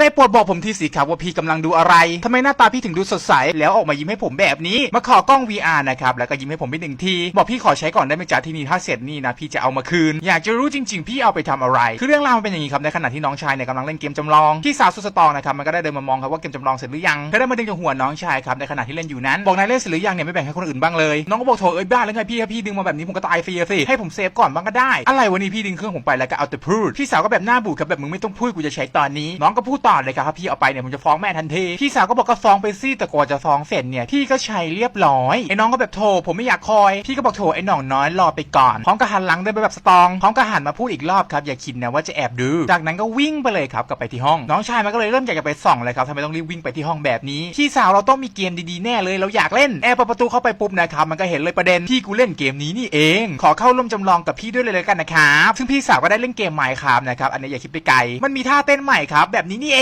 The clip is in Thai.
ได้โปรดบอกผมทีสิครับว่าพี่กำลังดูอะไรทำไมหน้าตาพี่ถึงดูสดใส แล้วออกมายิ้มให้ผมแบบนี้ มาขอกล้อง VR นะครับ แล้วก็ยิ้มให้ผมไปหนึ่งที บอกพี่ขอใช้ก่อนได้ไหมจ๊ะที่นี่ถ้าเสร็จนี่นะพี่จะเอามาคืน อยากจะรู้จริง ๆ พี่เอาไปทำอะไร คือเรื่องราวมันเป็นอย่างนี้ครับ ในขณะที่น้องชายเนี่ยกำลังเล่นเกมจำลอง พี่สาวสุดสตองนะครับ มันก็ได้เดินมามองครับว่าเกมจำลองเสร็จหรือยังเธอได้มาดึงจากหัวน้องชายครับ ในขณะที่เล่นอยู่นั้น บอกนายเล่นเสร็จหรือยังเนี่ยไม่แบ่งให้คนอื่นบ้างเลย น้องก็บอกโถเอ้ยบ้าแล้วไงพี่พี่ดึงมาแบบนี้ผมก็ตายฟรีสิ ให้ผมเซฟก่อนบ้างก็ได้ อะไรวันนี้พี่ดึงเครื่องผมไปแล้วก็เอาแต่พูดพี่สาวก็แบบหน้าบูดครับแบบมึงไม่ต้องพูดกูจะใช้ตอนนี้น้องก็พูดต่อเลยครับถ้าพี่เอาไปเนี่ยผมจะฟ้องแม่ทันทีพี่สาวก็บอกก็ฟ้องไปสิแต่กว่าจะฟ้องเสร็จเนี่ยพี่ก็ใช้เรียบร้อยไอ้น้องก็แบบโถผมไม่อยากคอยพี่ก็บอกโถไอ้น่องน้อยรอไปก่อนพร้อมกับหันหลังเดินไปแบบสตองพร้อมกับหันมาพูดอีกรอบครับอย่าคิดนะว่าจะแอบดูจากนั้นก็วิ่งไปเลยครับกลับไปที่ห้อง น้องชายมันก็เลยเริ่มอยากจะไปส่องเลยครับทำไมต้องรีบวิ่งไปที่ห้องแบบนี้พี่สาวเราต้องมีเกมดีๆแน่เลยเราอยากเล่นแอบเปิดประตูเข้าไปปุ๊บนะครับมันก็เห็นเลยประเด็นพี่กูเล่นเกมนี้นี่เอง ขอเข้าร่วมจำลองกับพี่ด้วยเลยแล้วกันนะครับซึ่งพี่สาวก็ได้เล่นเกมใหม่ครับนะครับอันนี้อย่าคิดไปไกลมันมีท่าเต้นใหม่ครับแบบนี้นี่เอ